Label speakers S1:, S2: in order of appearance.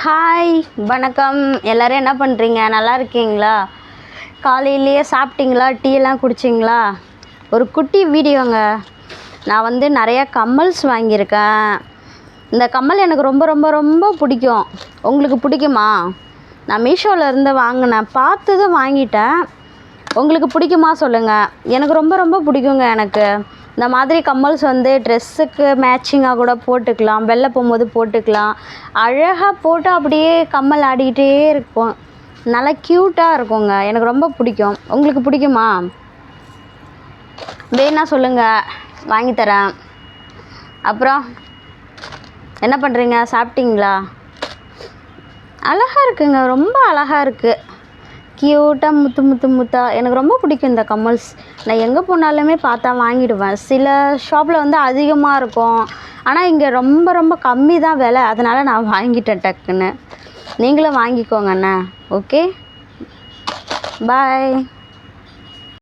S1: Hi வணக்கம். எல்லோரும் என்ன பண்ணுறீங்க நல்லா இருக்கீங்களா? காலையிலேயே சாப்பிட்டீங்களா? டீயெல்லாம் குடிச்சிங்களா? ஒரு குட்டி வீடியோங்க. நான் வந்து நிறையா கம்மல்ஸ் வாங்கியிருக்கேன். இந்த கம்மல் எனக்கு ரொம்ப ரொம்ப ரொம்ப பிடிக்கும். உங்களுக்கு பிடிக்குமா? நான் மீஷோவில் இருந்து வாங்கினேன். பார்த்ததும் வாங்கிட்டேன். உங்களுக்கு பிடிக்குமா சொல்லுங்கள் எனக்கு ரொம்ப ரொம்ப பிடிக்குங்க எனக்கு. இந்த மாதிரி கம்மல்ஸ் வந்து ட்ரெஸ்ஸுக்கு மேட்சிங்காக கூட போட்டுக்கலாம். வெளில போகும்போது போட்டுக்கலாம். அழகாக போட்டு அப்படியே கம்மல் ஆடிக்கிட்டே இருக்கும். நல்லா க்யூட்டாக இருக்குங்க. எனக்கு ரொம்ப பிடிக்கும். உங்களுக்கு பிடிக்குமா? வேணா சொல்லுங்கள் வாங்கி தரேன். அப்புறம் என்ன பண்ணுறீங்க சாப்பிட்டீங்களா? அழகாக இருக்குங்க. ரொம்ப அழகாக இருக்குது க்யூட்டாக முத்து முத்து முத்தா. எனக்கு ரொம்ப பிடிக்கும் இந்த கம்மல்ஸ் நான் எங்கே போனாலுமே பார்த்தா வாங்கிடுவேன். சில ஷாப்பில் வந்து அதிகமாக இருக்கும். ஆனால் இங்கே ரொம்ப ரொம்ப கம்மி தான் விலை. அதனால் நான் வாங்கிட்டேன் டக்குன்னு. நீங்களும் வாங்கிக்கோங்க அண்ணா. ஓகே? பாய்